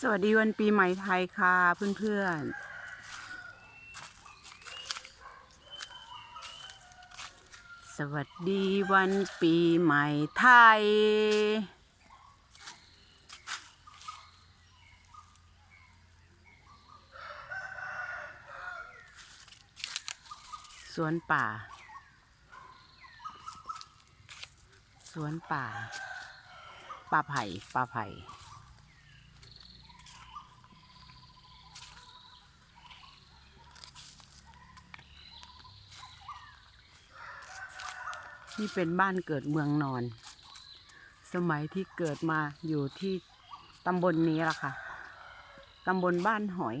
สวัสดีวันปีใหม่ไทยค่ะเพื่อนๆ สวัสดีวันปีใหม่ไทย สวนป่า สวนป่า ป่าไผ่ ป่าไผ่ นี่เป็นบ้านเกิดเมืองนอน สมัยที่เกิดมาอยู่ที่ตำบลนี้ล่ะค่ะ ตำบลบ้านหอย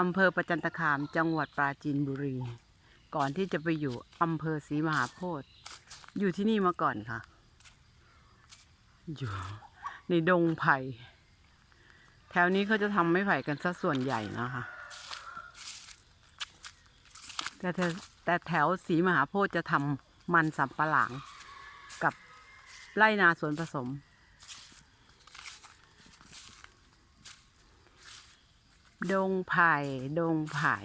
อำเภอประจันตคาม จังหวัดปราจีนบุรี ก่อนที่จะไปอยู่อำเภอศรีมหาโพธิ์ อยู่ที่นี่มาก่อนค่ะ อยู่ในดงไผ่ แถวนี้เขาจะทำไม้ไผ่กันซะส่วนใหญ่นะคะ แต่ แต่แถวสีมหาโพธิ์จะทำมันสำปะหลังกับไร่นาสวนผสม ดงไผ่ ดงไผ่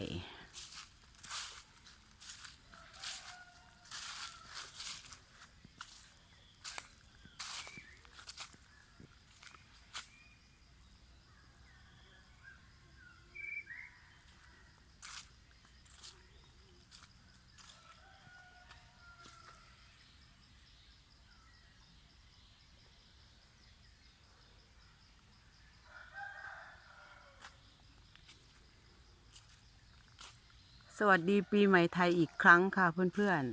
สวัสดีปีใหม่ไทยอีกครั้งค่ะเพื่อน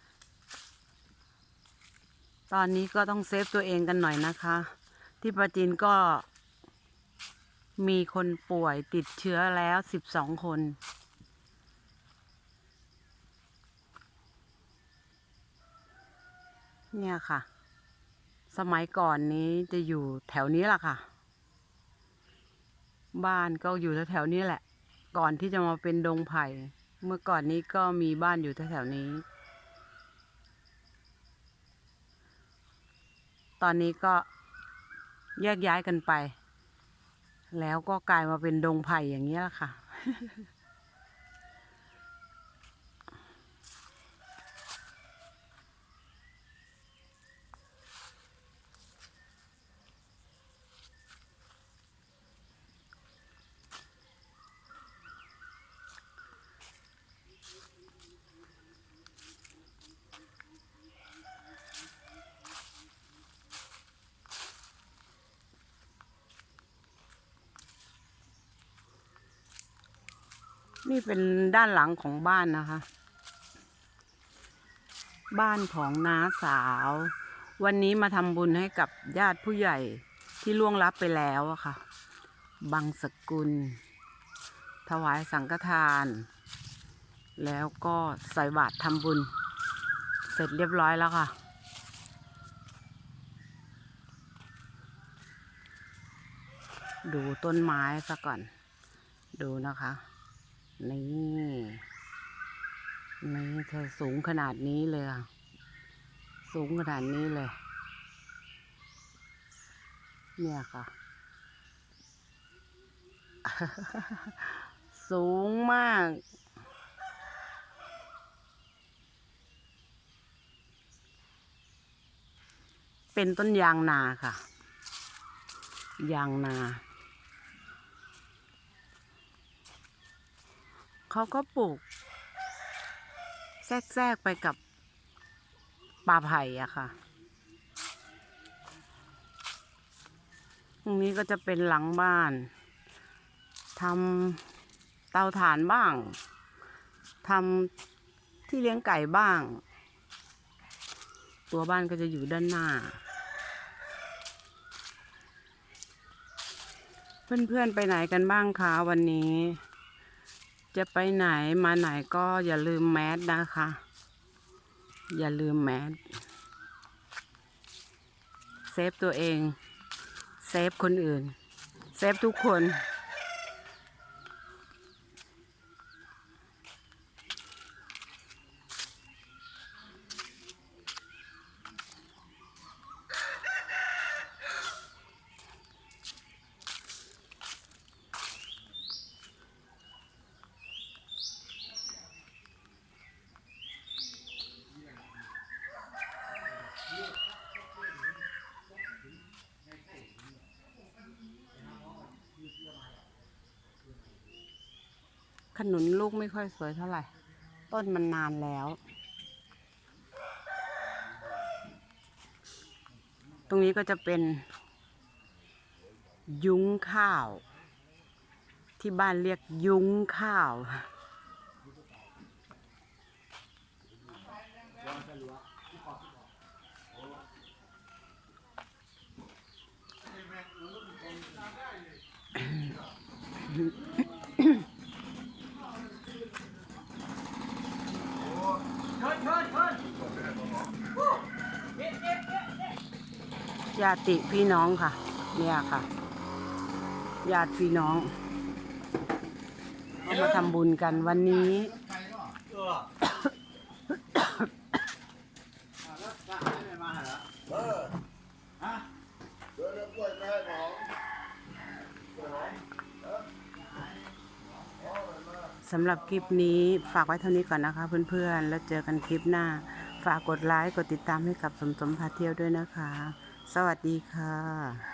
ๆ ตอนนี้ก็ต้องเซฟตัวเองกันหน่อยนะคะ ที่ประจีนก็มีคนป่วยติดเชื้อแล้วสิบสองคน เนี่ยค่ะ สมัยก่อนนี้จะอยู่แถวนี้แหละค่ะ บ้านก็อยู่แถวๆนี้แหละ ก่อนที่จะมาเป็นดงไผ่ เมื่อก่อนนี้ก็มีบ้านอยู่แถวๆนี้ ตอนนี้ก็แยกย้ายกันไป แล้วก็กลายมาเป็นดงไผ่อย่างนี้แหละค่ะ นี่เป็นด้านหลังของบ้านนะคะ บ้านของน้าสาว วันนี้มาทำบุญให้กับญาติผู้ใหญ่ที่ล่วงลับไปแล้วอะค่ะ บังสกุล ถวายสังฆทาน แล้วก็ใส่บาตรทำบุญ เสร็จเรียบร้อยแล้วค่ะดูต้นไม้ซะก่อน ดูนะคะ นี่นี่เธอสูงขนาดนี้เลยอะสูงขนาดนี้เลย เนี่ยค่ะ สูงมาก เป็นต้นยางนาค่ะ ยางนา เขาก็ปลูก แทรกๆไปกับป่าไผ่อะค่ะ ตรงนี้ก็จะเป็นหลังบ้านทำเตาถ่านบ้างทำที่เลี้ยงไก่บ้าง ตัวบ้านก็จะอยู่ด้านหน้า เพื่อนๆไปไหนกันบ้างคะวันนี้ จะไปไหนมาไหนก็อย่าลืมแมสนะคะ อย่าลืมแมสเซฟตัวเอง เซฟคนอื่น เซฟทุกคน ขนุนลูกไม่ค่อยสวยเท่าไหร่ ต้นมันนานแล้ว ตรงนี้ก็จะเป็น ยุ้งข้าว ที่บ้านเรียกยุ้งข้าว ญาติพี่น้องค่ะ เนี่ยค่ะ ญาติพี่น้องก็มาทำบุญกันวันนี้ สำหรับคลิปนี้ฝากไว้เท่านี้ก่อนนะคะเพื่อนๆ แล้วเจอกันคลิปหน้า ฝากกดไลค์ กดติดตามให้กับสมสมพาเที่ยวด้วยนะคะ สวัสดีค่ะ